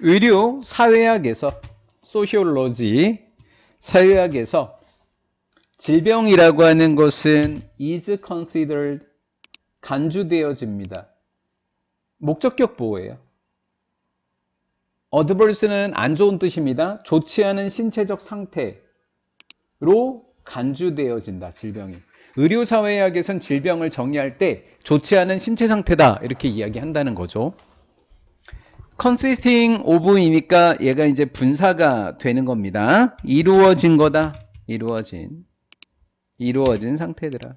의료 사회학에서 소시올로지 사회학에서 질병이라고 하는 것은 is considered 간주되어집니다. 목적격 보호예요. adverse는 안 좋은 뜻입니다. 좋지 않은 신체적 상태로 간주되어진다. 질병이. 의료사회학에선 질병을 정의할 때 좋지 않은 신체 상태다. 이렇게 이야기한다는 거죠. Consisting of이니까 얘가 이제 분사가 되는 겁니다. 이루어진 거다. 이루어진. 이루어진 상태들아.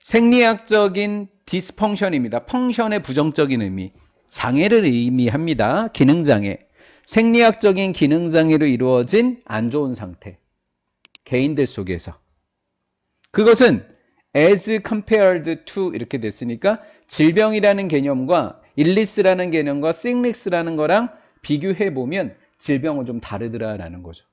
생리학적인 디스펑션입니다. 펑션의 부정적인 의미. 장애를 의미합니다. 기능장애. 생리학적인 기능장애로 이루어진 안 좋은 상태. 개인들 속에서. 그것은 as compared to 이렇게 됐으니까 질병이라는 개념과 일리스라는 개념과 sickness라는 거랑 비교해 보면 질병은 좀 다르더라라는 거죠.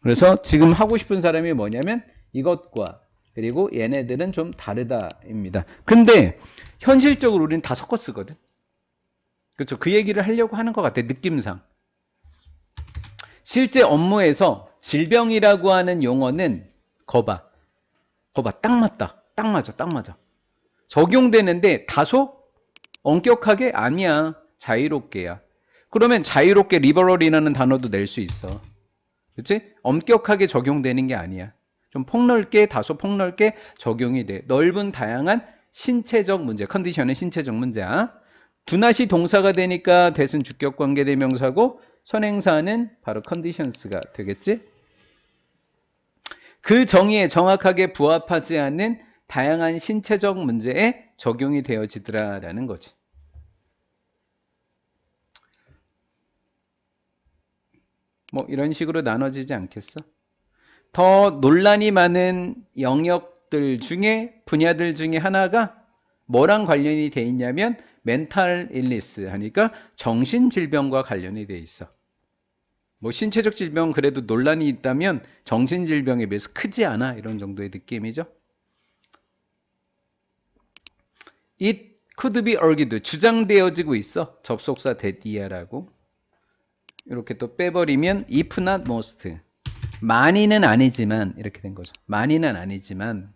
그래서 지금 하고 싶은 사람이 뭐냐면 이것과 그리고 얘네들은 좀 다르다입니다. 근데 현실적으로 우리는 다 섞어 쓰거든. 그렇죠. 그 얘기를 하려고 하는 것 같아. 느낌상. 실제 업무에서 질병이라고 하는 용어는 거봐. 거봐. 딱 맞다. 딱 맞아. 딱 맞아. 적용되는데 다소 엄격하게 아니야. 자유롭게야. 그러면 자유롭게 리버럴이라는 단어도 낼 수 있어. 그치? 엄격하게 적용되는 게 아니야. 좀 폭넓게, 다소 폭넓게 적용이 돼. 넓은 다양한 신체적 문제, 컨디션은 신체적 문제야. 두낫이 동사가 되니까 대신 주격 관계 대명사고 선행사는 바로 컨디션스가 되겠지? 그 정의에 정확하게 부합하지 않는 다양한 신체적 문제에 적용이 되어지더라라는 거지. 뭐 이런 식으로 나눠지지 않겠어? 더 논란이 많은 영역들 중에 분야들 중에 하나가 뭐랑 관련이 돼 있냐면 멘탈 일리스 하니까 정신 질병과 관련이 돼 있어. 뭐 신체적 질병 그래도 논란이 있다면 정신 질병에 비해서 크지 않아 이런 정도의 느낌이죠. It could be argued 주장되어지고 있어 접속사 대디아라고 이렇게 또 빼버리면 if not most 많이는 아니지만 이렇게 된 거죠. 많이는 아니지만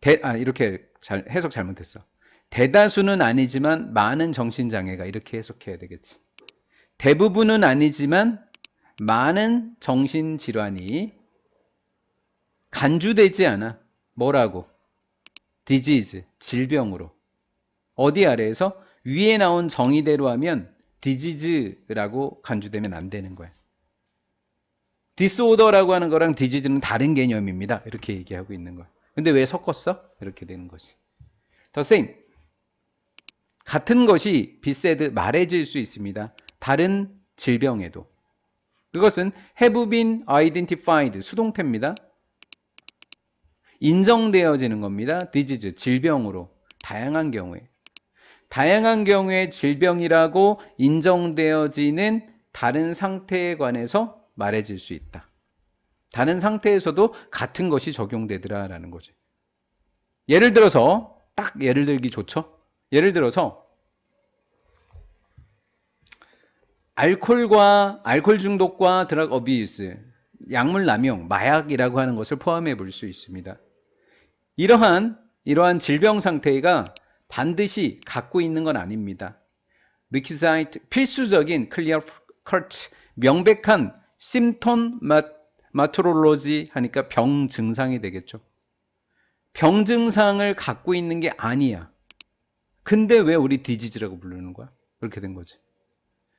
대, 아 이렇게 잘 해석 잘못했어. 대다수는 아니지만 많은 정신 장애가 이렇게 해석해야 되겠지. 대부분은 아니지만 많은 정신 질환이 간주되지 않아. 뭐라고? 디지즈, 질병으로. 어디 아래에서? 위에 나온 정의대로 하면 디지즈라고 간주되면 안 되는 거야. 디스오더라고 하는 거랑 디지즈는 다른 개념입니다. 이렇게 얘기하고 있는 거야. 근데 왜 섞었어? 이렇게 되는 것이. The same. 같은 것이 비세드 말해질 수 있습니다. 다른 질병에도. 그것은 have been identified 수동태입니다. 인정되어지는 겁니다. disease 질병으로 다양한 경우에 다양한 경우에 질병이라고 인정되어지는 다른 상태에 관해서 말해질 수 있다. 다른 상태에서도 같은 것이 적용되더라라는 거죠. 예를 들어서 딱 예를 들기 좋죠. 예를 들어서 알코올과 알코올 중독과 드럭 어비유스, 약물 남용, 마약이라고 하는 것을 포함해 볼 수 있습니다. 이러한 이러한 질병 상태가 반드시 갖고 있는 건 아닙니다. 리퀴사이트 필수적인 클리어 커트 명백한 심톤 마트롤로지 하니까 병 증상이 되겠죠. 병 증상을 갖고 있는 게 아니야. 근데 왜 우리 디지즈라고 부르는 거야? 그렇게 된 거지.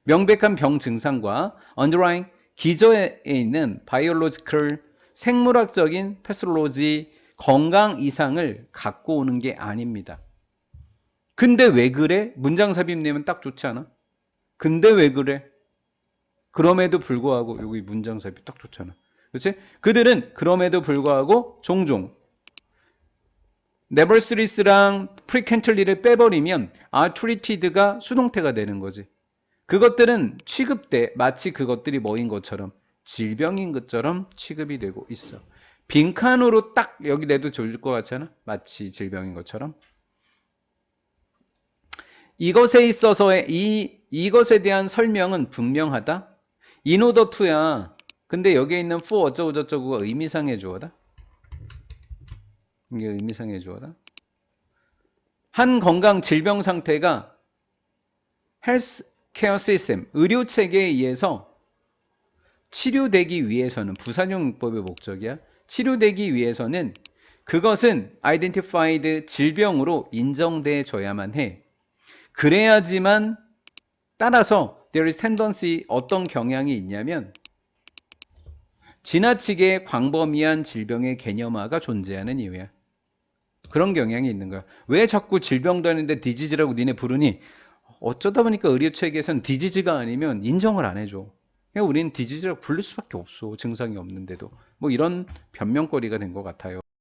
명백한 병 증상과 underlying 기저에 있는 바이올로지컬 생물학적인 패스로로지 건강 이상을 갖고 오는 게 아닙니다. 근데 왜 그래? 문장 삽입 내면 딱 좋지 않아? 근데 왜 그래? 그럼에도 불구하고 여기 문장 삽입 딱 좋잖아. 그렇지? 그들은 그럼에도 불구하고 종종 네버스리스랑 프리켄틀리를 빼버리면 아트리티드가 수동태가 되는 거지. 그것들은 취급 때 마치 그것들이 뭐인 것처럼 질병인 것처럼 취급이 되고 있어. 빈칸으로 딱 여기 내도 좋을 것 같잖아. 마치 질병인 것처럼. 이것에 있어서의 이 이것에 대한 설명은 분명하다. in order to야. 근데 여기에 있는 for 어쩌고 저쩌고가 의미상의 주어다. 이게 의미상의 주어다. 한 건강 질병 상태가 헬스 케어 시스템, 의료 체계에 의해서 치료되기 위해서는 부산용법의 목적이야. 치료되기 위해서는 그것은 identified 질병으로 인정돼줘야만 해. 그래야지만 따라서 there is tendency 어떤 경향이 있냐면 지나치게 광범위한 질병의 개념화가 존재하는 이유야. 그런 경향이 있는 거야. 왜 자꾸 질병도 아닌데 디지즈라고 니네 부르니? 어쩌다 보니까 의료 체계에서는 디지즈가 아니면 인정을 안 해줘. 그냥 우리는 디지즈라고 부를 수밖에 없어. 증상이 없는데도. 뭐 이런 변명거리가 된 것 같아요.